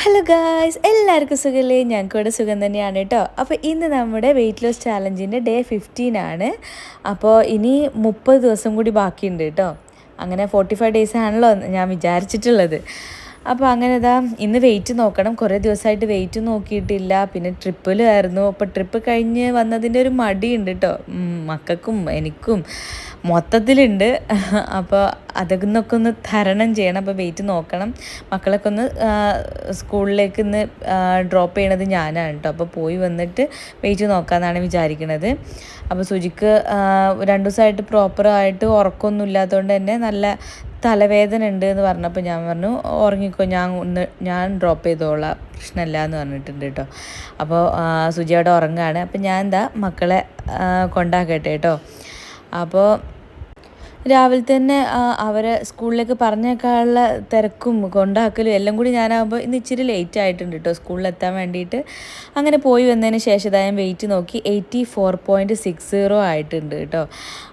Hello guys എല്ലാവർക്കും സുഖമല്ലേ ഞങ്ങൾക്ക് ഇവിടെ സുഖം തന്നെയാണ് കേട്ടോ. അപ്പോൾ ഇന്ന് നമ്മുടെ വെയിറ്റ് ലോസ് ചാലഞ്ചിന്റെ ഡേ ഫിഫ്റ്റീൻ ആണ്. അപ്പോൾ ഇനി മുപ്പത് ദിവസം കൂടി ബാക്കിയുണ്ട് കേട്ടോ. അങ്ങനെ ഫോർട്ടി ഫൈവ് ഡേയ്സ് ആണല്ലോ ഞാൻ വിചാരിച്ചിട്ടുള്ളത്. അപ്പോൾ അങ്ങനെ ഇതാ ഇന്ന് വെയിറ്റ് നോക്കണം. കുറേ ദിവസമായിട്ട് വെയിറ്റ് നോക്കിയിട്ടില്ല. പിന്നെ ട്രിപ്പിലായിരുന്നു അപ്പോൾ ട്രിപ്പ് കഴിഞ്ഞ് വന്നതിന്റെ ഒരു മടിയുണ്ട് കേട്ടോ മക്കൾക്കും എനിക്കും മൊത്തത്തിലുണ്ട്. അപ്പോൾ അതൊക്കെ നിന്നൊക്കെ ഒന്ന് തരണം ചെയ്യണം. അപ്പോൾ വെയിറ്റ് നോക്കണം. മക്കളൊക്കെ ഒന്ന് സ്കൂളിലേക്ക് ഇന്ന് ഡ്രോപ്പ് ചെയ്യണത് ഞാനാണ് കേട്ടോ അപ്പോൾ പോയി വന്നിട്ട് വെയിറ്റ് നോക്കാമെന്നാണ് വിചാരിക്കുന്നത് അപ്പോൾ സുജിക്ക് രണ്ട് ദിവസമായിട്ട് പ്രോപ്പറായിട്ട് ഉറക്കമൊന്നും ഇല്ലാത്തതുകൊണ്ട് തന്നെ നല്ല തലവേദന ഉണ്ട് എന്ന് പറഞ്ഞപ്പോൾ ഞാൻ പറഞ്ഞു ഉറങ്ങിക്കോ ഞാൻ ഒന്ന് ഞാൻ ഡ്രോപ്പ് ചെയ്തോളാം. പ്രശ്നമില്ല എന്ന് പറഞ്ഞിട്ടുണ്ട് കേട്ടോ. അപ്പോൾ സുജിയോടെ ഉറങ്ങുകയാണ്. അപ്പോൾ ഞാൻ എന്താ മക്കളെ കൊണ്ടാക്കട്ടെ കേട്ടോ. അപ്പോൾ രാവിലെ തന്നെ അവരെ സ്കൂളിലേക്ക് പറഞ്ഞേക്കാനുള്ള തിരക്കും കൊണ്ടാക്കലും എല്ലാം കൂടി ഞാനാകുമ്പോൾ ഇന്ന് ഇച്ചിരി ലേറ്റ് ആയിട്ടുണ്ട് കേട്ടോ സ്കൂളിലെത്താൻ വേണ്ടിയിട്ട് അങ്ങനെ പോയി വന്നതിന് ശേഷം ഞാൻ വെയിറ്റ് നോക്കി. Eighty four point six zero ആയിട്ടുണ്ട് കേട്ടോ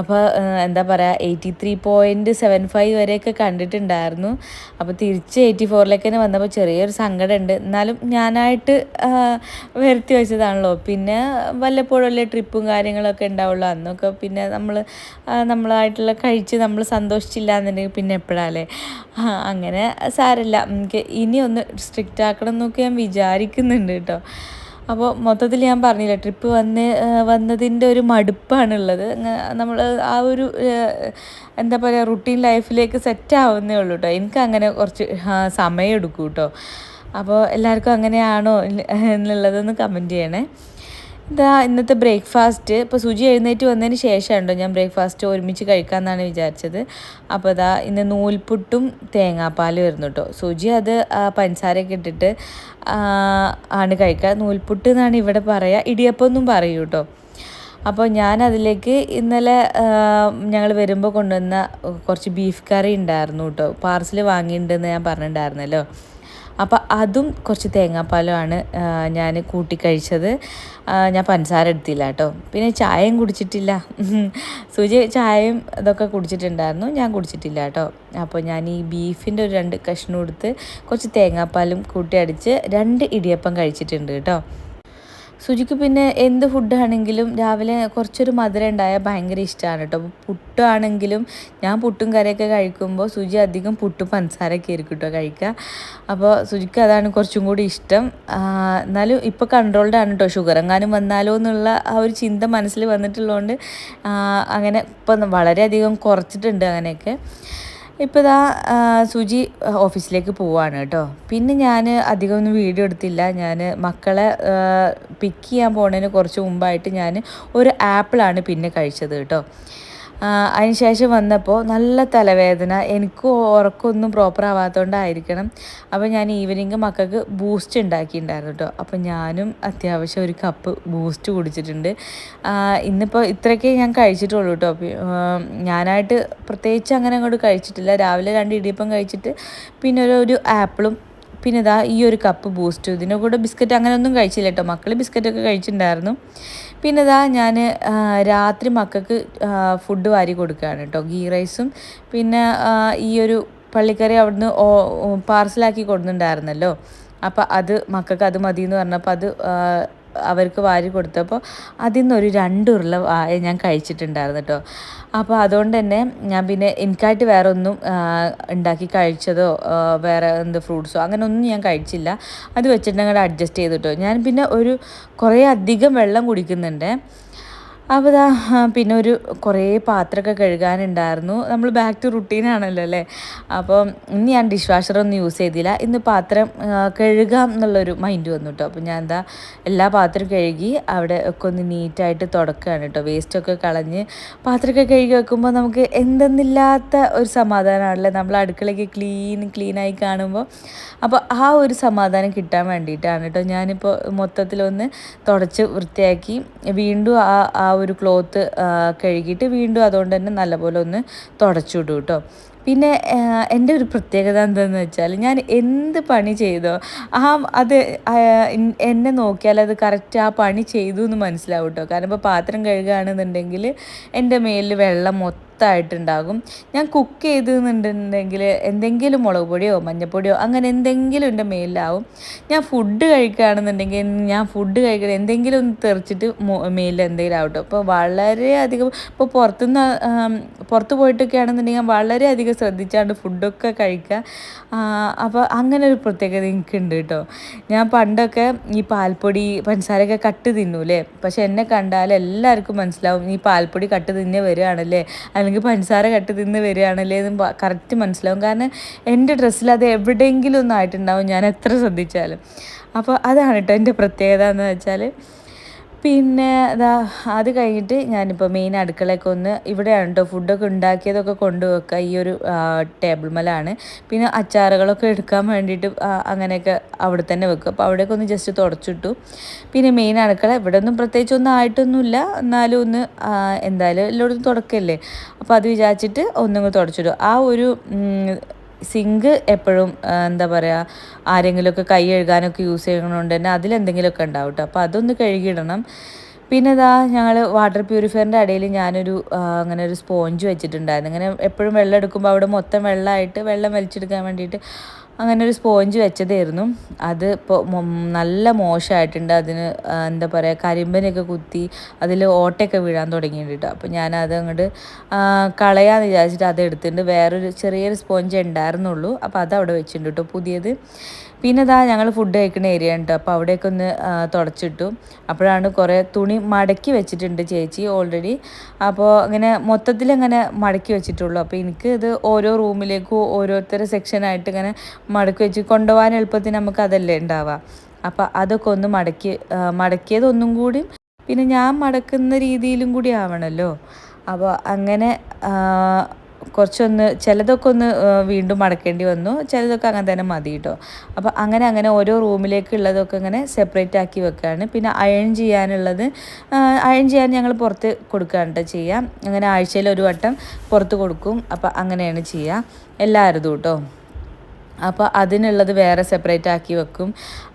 അപ്പോൾ എന്താ പറയുക eighty three point seven five വരെയൊക്കെ കണ്ടിട്ടുണ്ടായിരുന്നു. അപ്പോൾ തിരിച്ച് എയ്റ്റി ഫോറിലേക്ക് തന്നെ വന്നപ്പോൾ ചെറിയൊരു സങ്കടമുണ്ട് എന്നാലും ഞാനായിട്ട് വരുത്തി വെച്ചതാണല്ലോ. പിന്നെ വല്ലപ്പോഴും വലിയ ട്രിപ്പും കാര്യങ്ങളൊക്കെ ഉണ്ടാവുള്ളൂ. അന്നൊക്കെ പിന്നെ നമ്മൾ നമ്മളായിട്ടുള്ള കഴിച്ച് നമ്മൾ സന്തോഷിച്ചില്ല എന്നുണ്ടെങ്കിൽ പിന്നെ എപ്പോഴാല്ലേ? അങ്ങനെ സാരല്ല. എനിക്ക് ഇനി ഒന്ന് സ്ട്രിക്റ്റ് ആക്കണം എന്നൊക്കെ ഞാൻ വിചാരിക്കുന്നുണ്ട് കേട്ടോ. അപ്പോൾ മൊത്തത്തിൽ ഞാൻ പറഞ്ഞില്ല ട്രിപ്പ് വന്ന് വന്നതിന്റെ ഒരു മടുപ്പാണുള്ളത്. നമ്മൾ ആ ഒരു എന്താ പറയുക റുട്ടീൻ ലൈഫിലേക്ക് സെറ്റ് ആവുന്നേ ഉള്ളൂ കേട്ടോ. എനിക്ക് അങ്ങനെ കുറച്ച് സമയം എടുക്കും കേട്ടോ. അപ്പോൾ എല്ലാവർക്കും അങ്ങനെയാണോ എന്നുള്ളതൊന്ന് കമന്റ് ചെയ്യണേ. ഇതാ ഇന്നത്തെ ബ്രേക്ക്ഫാസ്റ്റ്. ഇപ്പോൾ സുജി എഴുന്നേറ്റ് വന്നതിന് ശേഷമുണ്ടോ ഞാൻ ബ്രേക്ക്ഫാസ്റ്റ് ഒരുമിച്ച് കഴിക്കാമെന്നാണ് വിചാരിച്ചത്. അപ്പോൾ ഇതാ ഇന്ന് നൂൽപുട്ടും തേങ്ങാപ്പാലും വരുന്നു കേട്ടോ. സുജി അത് പഞ്ചസാരയൊക്കെ ഇട്ടിട്ട് ആണ് കഴിക്കുക. നൂൽപുട്ട് എന്നാണ് ഇവിടെ പറയുക. ഇടിയപ്പം എന്നും പറയൂ കേട്ടോ. അപ്പോൾ ഞാൻ അതിലേക്ക് ഇന്നലെ ഞങ്ങൾ വരുമ്പോൾ കൊണ്ടുവന്ന കുറച്ച് ബീഫ് കറി ഉണ്ടായിരുന്നു കേട്ടോ. പാർസൽ വാങ്ങിയിട്ടുണ്ടെന്ന് ഞാൻ പറഞ്ഞിട്ടുണ്ടായിരുന്നല്ലോ. അപ്പോൾ അതും കുറച്ച് തേങ്ങാപ്പാലുമാണ് ഞാൻ കൂട്ടി കഴിച്ചത്. ഞാൻ പഞ്ചസാര എടുത്തില്ല കേട്ടോ. പിന്നെ ചായയും കുടിച്ചിട്ടില്ല. സൂചി ചായയും ഇതൊക്കെ കുടിച്ചിട്ടുണ്ടായിരുന്നു ഞാൻ കുടിച്ചിട്ടില്ല കേട്ടോ. അപ്പോൾ ഞാൻ ഈ ബീഫിന്റെ ഒരു രണ്ട് കഷ്ണം എടുത്ത് കുറച്ച് തേങ്ങാപ്പാലും കൂട്ടി അടിച്ച് രണ്ട് ഇടിയപ്പം കഴിച്ചിട്ടുണ്ട് കേട്ടോ. സുജിക്ക് പിന്നെ എന്ത് ഫുഡാണെങ്കിലും രാവിലെ കുറച്ചൊരു മധുരം ഉണ്ടായാൽ ഭയങ്കര ഇഷ്ടമാണ് കേട്ടോ. പുട്ടാണെങ്കിലും ഞാൻ പുട്ടും കറിയൊക്കെ കഴിക്കുമ്പോൾ സുജി അധികം പുട്ടും പഞ്ചസാരൊക്കെ ആയിരിക്കും കേട്ടോ കഴിക്കുക. അപ്പോൾ സുജിക്ക് അതാണ് കുറച്ചും കൂടി ഇഷ്ടം. എന്നാലും ഇപ്പോൾ കൺട്രോൾഡ് ആണ് കേട്ടോ. ഷുഗർ എങ്ങാനും വന്നാലോ എന്നുള്ള ആ ഒരു ചിന്ത മനസ്സിൽ വന്നിട്ടുള്ളതുകൊണ്ട് അങ്ങനെ ഇപ്പം വളരെയധികം കുറച്ചിട്ടുണ്ട് അങ്ങനെയൊക്കെ. ഇപ്പോൾ ഇതാ സുജി ഓഫീസിലേക്ക് പോവാണ് കേട്ടോ. പിന്നെ ഞാൻ അധികം ഒന്നും വീഡിയോ എടുത്തില്ല. ഞാൻ മക്കളെ പിക്ക് ചെയ്യാൻ പോകുന്നതിന് കുറച്ച് മുമ്പായിട്ട് ഞാൻ ഒരു ആപ്പിളാണ് പിന്നെ കഴിച്ചത് കേട്ടോ. അതിനുശേഷം വന്നപ്പോൾ നല്ല തലവേദന. എനിക്ക് ഉറക്കമൊന്നും പ്രോപ്പർ ആവാത്തതുകൊണ്ടായിരിക്കണം അപ്പോൾ ഞാൻ ഈവനിങ് മക്കൾക്ക് ബൂസ്റ്റ് ഉണ്ടാക്കിയിട്ടുണ്ടായിരുന്നു കേട്ടോ അപ്പോൾ ഞാനും അത്യാവശ്യം ഒരു കപ്പ് ബൂസ്റ്റ് കുടിച്ചിട്ടുണ്ട്. ഇന്നിപ്പോൾ ഇത്രയൊക്കെ ഞാൻ കഴിച്ചിട്ടുള്ളൂ കേട്ടോ ഞാനായിട്ട് പ്രത്യേകിച്ച് അങ്ങനെ അങ്ങോട്ട് കഴിച്ചിട്ടില്ല. രാവിലെ രണ്ട് ഇടിയപ്പം കഴിച്ചിട്ട് പിന്നെ ഒരു ഒരു ആപ്പിളും പിന്നെ ഇതാ ഈ ഒരു കപ്പ് ബൂസ്റ്റ് ഇതിന്റെ കൂടെ ബിസ്ക്കറ്റ് അങ്ങനെയൊന്നും കഴിച്ചില്ല കേട്ടോ. മക്കൾ ബിസ്ക്കറ്റൊക്കെ കഴിച്ചിട്ടുണ്ടായിരുന്നു. പിന്നെ ഇതാ ഞാൻ രാത്രി മക്കൾക്ക് ഫുഡ് വാരി കൊടുക്കുകയാണ് കേട്ടോ. ഗീ റൈസും പിന്നെ ഈ ഒരു പള്ളിക്കറി അവിടുന്ന് പാർസലാക്കി കൊടുക്കുന്നുണ്ടായിരുന്നല്ലോ അപ്പോൾ അത് മക്കൾക്ക് അത് മതി എന്ന് പറഞ്ഞപ്പോൾ അത് അവർക്ക് വാരി കൊടുത്തപ്പോൾ അതിൽ നിന്നൊരു രണ്ട് ഉരുള വായ ഞാൻ കഴിച്ചിട്ടുണ്ടായിരുന്നു കേട്ടോ. അപ്പോൾ അതുകൊണ്ട് തന്നെ ഞാൻ പിന്നെ എനിക്കായിട്ട് വേറെ ഒന്നും ഉണ്ടാക്കി കഴിച്ചതോ വേറെ എന്ത് ഫ്രൂട്ട്സോ അങ്ങനെ ഒന്നും ഞാൻ കഴിച്ചില്ല. അത് വെച്ചിട്ട് അഡ്ജസ്റ്റ് ചെയ്തിട്ടോ ഞാൻ പിന്നെ ഒരു കുറേ അധികം വെള്ളം കുടിക്കുന്നുണ്ട്. അപ്പോൾ പിന്നെ ഒരു കുറേ പാത്രമൊക്കെ കഴുകാനുണ്ടായിരുന്നു. നമ്മൾ ബാക്ക് ടു റുട്ടീനാണല്ലോ അല്ലേ? അപ്പം ഇന്ന് ഞാൻ ഡിഷ് വാഷറൊന്നും യൂസ് ചെയ്തില്ല. ഇന്ന് പാത്രം കഴുകാം എന്നുള്ളൊരു മൈൻഡ് വന്നു കേട്ടോ അപ്പോൾ ഞാൻ എന്താ എല്ലാ പാത്രം കഴുകി അവിടെ ഒക്കെ ഒന്ന് നീറ്റായിട്ട് തുടക്കുകയാണ് കേട്ടോ വേസ്റ്റൊക്കെ കളഞ്ഞ് പാത്രമൊക്കെ കഴുകി വെക്കുമ്പോൾ നമുക്ക് എന്തെന്നില്ലാത്ത ഒരു സമാധാനമാണല്ലേ നമ്മൾ അടുക്കളയ്ക്ക് ക്ലീൻ ക്ലീനായി കാണുമ്പോൾ അപ്പോൾ ആ ഒരു സമാധാനം കിട്ടാൻ വേണ്ടിയിട്ടാണ് കേട്ടോ ഞാനിപ്പോൾ മൊത്തത്തിലൊന്ന് തുടച്ച് വൃത്തിയാക്കി വീണ്ടും ആ ആ ഒരു ക്ലോത്ത് കഴുകിയിട്ട് വീണ്ടും അതുകൊണ്ട് തന്നെ നല്ലപോലെ ഒന്ന് തുടച്ചുവിടും കേട്ടോ പിന്നെ എന്റെ ഒരു പ്രത്യേകത എന്താണെന്ന് വെച്ചാൽ ഞാൻ എന്ത് പണി ചെയ്തോ ആ അത് എന്നെ നോക്കിയാൽ അത് കറക്റ്റ് ആ പണി ചെയ്തു എന്ന് മനസ്സിലാവും കേട്ടോ കാരണം ഇപ്പോൾ പാത്രം കഴുകുകയാണെന്നുണ്ടെങ്കിൽ എന്റെ മേലിൽ വെള്ളം മൊത്തം മൊത്തമായിട്ടുണ്ടാകും. ഞാൻ കുക്ക് ചെയ്തെന്നുണ്ടെങ്കിൽ എന്തെങ്കിലും മുളക് പൊടിയോ മഞ്ഞൾപ്പൊടിയോ അങ്ങനെ എന്തെങ്കിലും എന്റെ മേലിലാവും. ഞാൻ ഫുഡ് കഴിക്കുകയാണെന്നുണ്ടെങ്കിൽ ഞാൻ ഫുഡ് കഴിക്കണം എന്തെങ്കിലും ഒന്ന് തെറിച്ചിട്ട് മേലിൽ എന്തെങ്കിലും ആവട്ടെ. അപ്പോൾ വളരെയധികം ഇപ്പോൾ പുറത്തുനിന്ന് പുറത്ത് പോയിട്ടൊക്കെ ആണെന്നുണ്ടെങ്കിൽ ഞാൻ വളരെയധികം ശ്രദ്ധിച്ചാണ്ട് ഫുഡൊക്കെ കഴിക്കുക. അപ്പോൾ അങ്ങനെ ഒരു പ്രത്യേകത എനിക്കുണ്ട് കേട്ടോ. ഞാൻ പണ്ടൊക്കെ ഈ പാൽപ്പൊടി പഞ്ചസാരയൊക്കെ കട്ട് തിന്നൂലേ? പക്ഷെ എന്നെ കണ്ടാൽ എല്ലാവർക്കും മനസ്സിലാവും ഈ പാൽപ്പൊടി കട്ട് തിന്നെ വരികയാണല്ലേ? അല്ലെങ്കിൽ പഞ്ചസാര കട്ട് തിന്ന് വരികയാണല്ലേ എന്ന് കറക്റ്റ് മനസ്സിലാവും. കാരണം എന്റെ ഡ്രസ്സിൽ അത് എവിടെയെങ്കിലും ഒന്നും ആയിട്ടുണ്ടാവും. ഞാൻ എത്ര ശ്രദ്ധിച്ചാലും. അപ്പോൾ അതാണ് കേട്ടോ എന്റെ പ്രത്യേകത എന്ന് വെച്ചാൽ പിന്നെ അതാ അത് കഴിഞ്ഞിട്ട് ഞാനിപ്പോൾ മെയിൻ അടുക്കളയൊക്കെ ഒന്ന് ഇവിടെയാണ് കേട്ടോ ഫുഡൊക്കെ ഉണ്ടാക്കിയതൊക്കെ കൊണ്ടുവെക്കുക. ഈ ഒരു ടേബിൾ മേലാണ്. പിന്നെ അച്ചാറുകളൊക്കെ എടുക്കാൻ വേണ്ടിയിട്ട് അങ്ങനെയൊക്കെ അവിടെ തന്നെ വെക്കും അപ്പോൾ അവിടെയൊക്കെ ഒന്ന് ജസ്റ്റ് തുടച്ചിട്ടു. പിന്നെ മെയിൻ അടുക്കള ഇവിടെ ഒന്നും പ്രത്യേകിച്ച് ഒന്നും ആയിട്ടൊന്നുമില്ല. എന്നാലും ഒന്ന് എന്തായാലും എല്ലായിടത്തും തുടക്കല്ലേ? അപ്പോൾ അത് വിചാരിച്ചിട്ട് ഒന്നും തുടച്ചിട്ടു ആ ഒരു സിങ്ക് എപ്പോഴും എന്താ പറയുക ആരെങ്കിലുമൊക്കെ കൈ കഴുകാനൊക്കെ യൂസ് ചെയ്യണതുകൊണ്ട് തന്നെ അതിലെന്തെങ്കിലുമൊക്കെ ഉണ്ടാവും കേട്ടോ അപ്പോൾ അതൊന്ന് കഴുകിയിടണം. പിന്നെ ഇതാ ഞങ്ങൾ വാട്ടർ പ്യൂരിഫയറിന്റെ ഇടയിൽ ഞാനൊരു അങ്ങനെ ഒരു സ്പോഞ്ച് വെച്ചിട്ടുണ്ടായിരുന്നു. ഇങ്ങനെ എപ്പോഴും വെള്ളം എടുക്കുമ്പോൾ അവിടെ മൊത്തം വെള്ളമായിട്ട് വെള്ളം വലിച്ചെടുക്കാൻ വേണ്ടിയിട്ട് അങ്ങനെ ഒരു സ്പോഞ്ച് വെച്ചതായിരുന്നു. അത് ഇപ്പോൾ നല്ല മോശമായിട്ടുണ്ട് അതിന് എന്താ പറയുക കരിമ്പനൊക്കെ കുത്തി അതിൽ ഓട്ടയൊക്കെ വീഴാൻ തുടങ്ങിയിട്ടുണ്ട്. അപ്പോൾ ഞാനത് അങ്ങോട്ട് കളയാന്ന് വിചാരിച്ചിട്ട് അത് എടുത്തിട്ടുണ്ട്. വേറൊരു ചെറിയൊരു സ്പോഞ്ച് ഉണ്ടായിരുന്നുള്ളൂ. അപ്പോൾ അത് അവിടെ വെച്ചിട്ടുണ്ട് കേട്ടോ പുതിയത് പിന്നെ ഇതാ ഞങ്ങൾ ഫുഡ് കഴിക്കുന്ന ഏരിയ ഉണ്ട് അപ്പോൾ അവിടെയൊക്കെ ഒന്ന് തുടച്ചിട്ടു. അപ്പോഴാണ് കുറേ തുണി മടക്കി വെച്ചിട്ടുണ്ട് ചേച്ചി ഓൾറെഡി അപ്പോൾ അങ്ങനെ മൊത്തത്തിൽ അങ്ങനെ മടക്കി വെച്ചിട്ടുള്ളൂ. അപ്പോൾ എനിക്ക് ഇത് ഓരോ റൂമിലേക്കും ഓരോരുത്തരുടെ സെക്ഷനായിട്ട് ഇങ്ങനെ മടക്കി വെച്ച് കൊണ്ടുപോകാൻ എളുപ്പത്തിന് നമുക്ക് അതല്ലേ ഉണ്ടാവുക അപ്പോൾ അതൊക്കെ ഒന്ന് മടക്കി മടക്കിയത് ഒന്നും കൂടി പിന്നെ ഞാൻ മടക്കുന്ന രീതിയിലും കൂടി ആവണമല്ലോ അപ്പോൾ അങ്ങനെ കുറച്ചൊന്ന് ചിലതൊക്കെ ഒന്ന് വീണ്ടും മടക്കേണ്ടി വന്നു. ചിലതൊക്കെ അങ്ങനെ തന്നെ മതി കേട്ടോ അപ്പോൾ അങ്ങനെ അങ്ങനെ ഓരോ റൂമിലേക്ക് ഉള്ളതൊക്കെ ഇങ്ങനെ സെപ്പറേറ്റ് ആക്കി വെക്കുകയാണ് പിന്നെ അയൺ ചെയ്യാനുള്ളത് അയൺ ചെയ്യാൻ ഞങ്ങൾ പുറത്ത് കൊടുക്കുകയാണ് കേട്ടോ ചെയ്യാം. അങ്ങനെ ആഴ്ചയിൽ ഒരു വട്ടം പുറത്ത് കൊടുക്കും. അപ്പോൾ അങ്ങനെയാണ് ചെയ്യുക എല്ലാവരും കേട്ടോ അപ്പോൾ അതിനുള്ളത് വേറെ സെപ്പറേറ്റ് ആക്കി വെക്കും.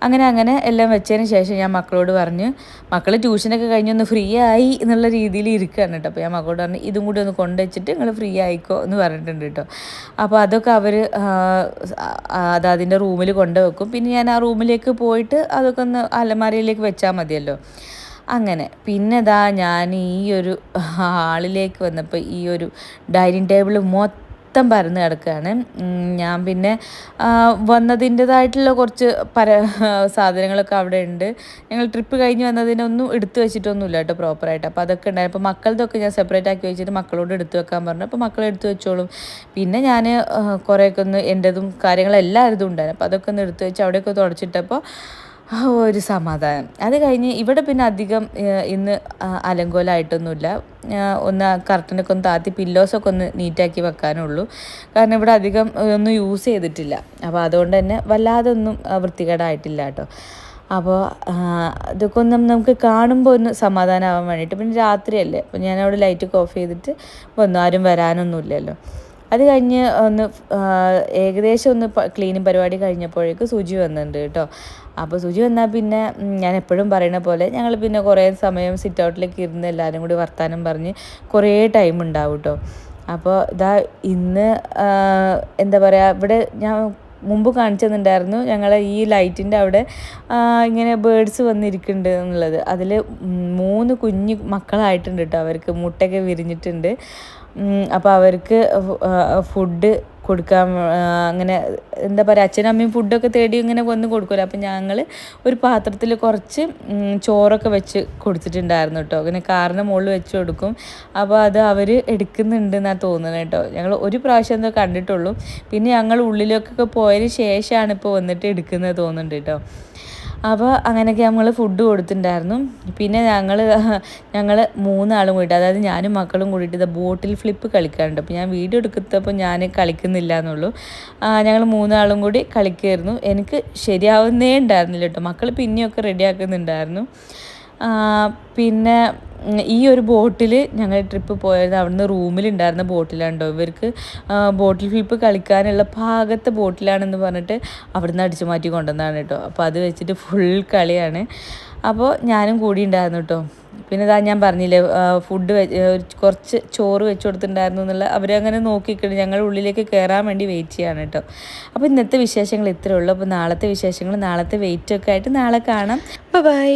അങ്ങനെ അങ്ങനെ എല്ലാം വെച്ചതിന് ശേഷം ഞാൻ മക്കളോട് പറഞ്ഞു മക്കൾ ട്യൂഷനൊക്കെ കഴിഞ്ഞൊന്ന് ഫ്രീ ആയി എന്നുള്ള രീതിയിൽ ഇരിക്കുകയാണ് കേട്ടോ. അപ്പോൾ ഞാൻ മക്കളോട് പറഞ്ഞു ഇതും കൂടി ഒന്ന് കൊണ്ടുവച്ചിട്ട് നിങ്ങൾ ഫ്രീ ആയിക്കോ എന്ന് പറഞ്ഞിട്ടുണ്ട് കേട്ടോ. അപ്പോൾ അതൊക്കെ അവർ അത് അതിന്റെ റൂമിൽ കൊണ്ടുവെക്കും. പിന്നെ ഞാൻ ആ റൂമിലേക്ക് പോയിട്ട് അതൊക്കെ ഒന്ന് അലമാരയിലേക്ക് വെച്ചാൽ മതിയല്ലോ. അങ്ങനെ പിന്നെ ഇതാ ഞാൻ ഈ ഒരു ഹാളിലേക്ക് വന്നപ്പോൾ ഈ ഒരു ഡൈനിങ് ടേബിൾ മൊത്തം മൊത്തം പരന്ന് കിടക്കുകയാണ്. ഞാൻ പിന്നെ വന്നതിന്റെതായിട്ടുള്ള കുറച്ച് പര സാധനങ്ങളൊക്കെ അവിടെ ഉണ്ട്. ഞങ്ങൾ ട്രിപ്പ് കഴിഞ്ഞ് വന്നതിനൊന്നും എടുത്തു വെച്ചിട്ടൊന്നുമില്ല കേട്ടോ പ്രോപ്പറായിട്ട് അപ്പോൾ അതൊക്കെ ഉണ്ടായി. അപ്പോൾ മക്കളതൊക്കെ ഞാൻ സെപ്പറേറ്റ് ആക്കി വെച്ചിട്ട് മക്കളോട് എടുത്തു വെക്കാൻ പറഞ്ഞു. അപ്പോൾ മക്കളെ എടുത്തു വെച്ചോളും. പിന്നെ ഞാൻ കുറേയൊക്കെ ഒന്ന് എന്റെതും കാര്യങ്ങളെല്ലാം ഇതും ഉണ്ടായിരുന്നു. അപ്പോൾ അതൊക്കെ ഒന്ന് എടുത്തു വെച്ച് അവിടെയൊക്കെ തുടച്ചിട്ടപ്പോൾ ഒരു സമാധാനം. അത് കഴിഞ്ഞ് ഇവിടെ പിന്നെ അധികം ഇന്ന് അലങ്കോലായിട്ടൊന്നുമില്ല. ഒന്ന് കർട്ടനൊക്കെ ഒന്ന് താത്തി പില്ലോസൊക്കെ ഒന്ന് നീറ്റാക്കി വെക്കാനുള്ളൂ. കാരണം ഇവിടെ അധികം ഒന്നും യൂസ് ചെയ്തിട്ടില്ല. അപ്പോൾ അതുകൊണ്ട് തന്നെ വല്ലാതെ ഒന്നും വൃത്തികേടായിട്ടില്ല കേട്ടോ. അപ്പോൾ ഇതൊക്കെ ഒന്ന് നമുക്ക് കാണുമ്പോൾ ഒന്ന് സമാധാനമാവാൻ വേണ്ടിയിട്ട്. പിന്നെ രാത്രിയല്ലേ. അപ്പോൾ ഞാനവിടെ ലൈറ്റൊക്കെ ഓഫ് ചെയ്തിട്ട് വന്നു ആരും വരാനൊന്നുമില്ലല്ലോ. അത് കഴിഞ്ഞ് ഒന്ന് ഏകദേശം ഒന്ന് ക്ലീനിങ് പരിപാടി കഴിഞ്ഞപ്പോഴേക്ക് സുജി വന്നിട്ടുണ്ട് കേട്ടോ. അപ്പോൾ സുജി വന്നാൽ പിന്നെ ഞാൻ എപ്പോഴും പറയുന്ന പോലെ ഞങ്ങൾ പിന്നെ കുറേ സമയം സിറ്റ് ഔട്ടിലേക്ക് ഇരുന്ന് എല്ലാവരും കൂടി വർത്താനം പറഞ്ഞ് കുറേ ടൈം ഉണ്ടാവും കേട്ടോ. അപ്പോൾ ഇതാ ഇന്ന് എന്താ പറയുക ഇവിടെ ഞാൻ മുമ്പ് കാണിച്ചു തന്നിട്ടുണ്ടായിരുന്നു ഞങ്ങളെ ഈ ലൈറ്റിന്റെ അവിടെ ഇങ്ങനെ ബേഡ്സ് വന്നിരിക്കുന്നുണ്ട് എന്നുള്ളത്. അതിൽ മൂന്ന് കുഞ്ഞു മക്കളായിട്ടുണ്ട് കേട്ടോ അവർക്ക്. മുട്ടയൊക്കെ വിരിഞ്ഞിട്ടുണ്ട്. അപ്പോൾ അവർക്ക് ഫുഡ് കൊടുക്കാൻ അങ്ങനെ എന്താ പറയുക അച്ഛനും അമ്മയും ഫുഡൊക്കെ തേടി ഇങ്ങനെ വന്ന് കൊടുക്കുമല്ലോ അപ്പം ഞങ്ങൾ ഒരു പാത്രത്തിൽ കുറച്ച് ചോറൊക്കെ വെച്ച് കൊടുത്തിട്ടുണ്ടായിരുന്നു കേട്ടോ അങ്ങനെ കാറിന് മുകളിൽ വെച്ച് കൊടുക്കും. അപ്പോൾ അത് അവർ എടുക്കുന്നുണ്ട് എന്നാണ് തോന്നുന്നത് കേട്ടോ ഞങ്ങൾ ഒരു പ്രാവശ്യം എന്തോ കണ്ടിട്ടുള്ളൂ. പിന്നെ ഞങ്ങൾ ഉള്ളിലേക്കൊക്കെ പോയതിന് ശേഷമാണ് ഇപ്പോൾ വന്നിട്ട് എടുക്കുന്നത് തോന്നുന്നുണ്ട് കേട്ടോ അപ്പോൾ അങ്ങനെയൊക്കെ നമ്മൾ ഫുഡ് കൊടുത്തിട്ടുണ്ടായിരുന്നു. പിന്നെ ഞങ്ങൾ ഞങ്ങൾ മൂന്നാളും കൂടിയിട്ട് അതായത് ഞാനും മക്കളും കൂടിയിട്ട് ഇത് ബോട്ടിൽ ഫ്ലിപ്പ് കളിക്കാറുണ്ട്. അപ്പോൾ ഞാൻ വീഡിയോ എടുക്കുന്നപ്പോൾ ഞാൻ കളിക്കുന്നില്ല എന്നുള്ളൂ ഞങ്ങൾ മൂന്നാളും കൂടി കളിക്കുമായിരുന്നു എനിക്ക് ശരിയാവുന്നേ ഉണ്ടായിരുന്നില്ല കേട്ടോ. മക്കൾ പിന്നെയൊക്കെ റെഡിയാക്കുന്നുണ്ടായിരുന്നു പിന്നെ ഈ ഒരു ബോട്ടിൽ ഞങ്ങൾ ട്രിപ്പ് പോയത് അവിടുന്ന് റൂമിലുണ്ടായിരുന്ന ബോട്ടിലാണ്ടോ ഇവർക്ക് ബോട്ടിൽ ഫ്ലിപ്പ് കളിക്കാനുള്ള ഭാഗത്തെ ബോട്ടിലാണെന്ന് പറഞ്ഞിട്ട് അവിടുന്ന് അടിച്ചു മാറ്റി കൊണ്ടുവന്നതാണ് കേട്ടോ. അപ്പോൾ അത് വെച്ചിട്ട് ഫുൾ കളിയാണ്. അപ്പോൾ ഞാനും കൂടി ഉണ്ടായിരുന്നു കേട്ടോ. പിന്നെ ഇതാ ഞാൻ പറഞ്ഞില്ലേ ഫുഡ് കുറച്ച് ചോറ് വെച്ച് കൊടുത്തിട്ടുണ്ടായിരുന്നു എന്നുള്ള അവരങ്ങനെ നോക്കിക്കിട്ട് ഞങ്ങൾ ഉള്ളിലേക്ക് കയറാൻ വേണ്ടി വെയിറ്റ് ചെയ്യാണ് കേട്ടോ. അപ്പോൾ ഇന്നത്തെ വിശേഷങ്ങൾ ഇത്രയേ ഉള്ളൂ. അപ്പോൾ നാളത്തെ വിശേഷങ്ങൾ നാളത്തെ വെയിറ്റൊക്കെ ആയിട്ട് നാളെ കാണാം. ബൈ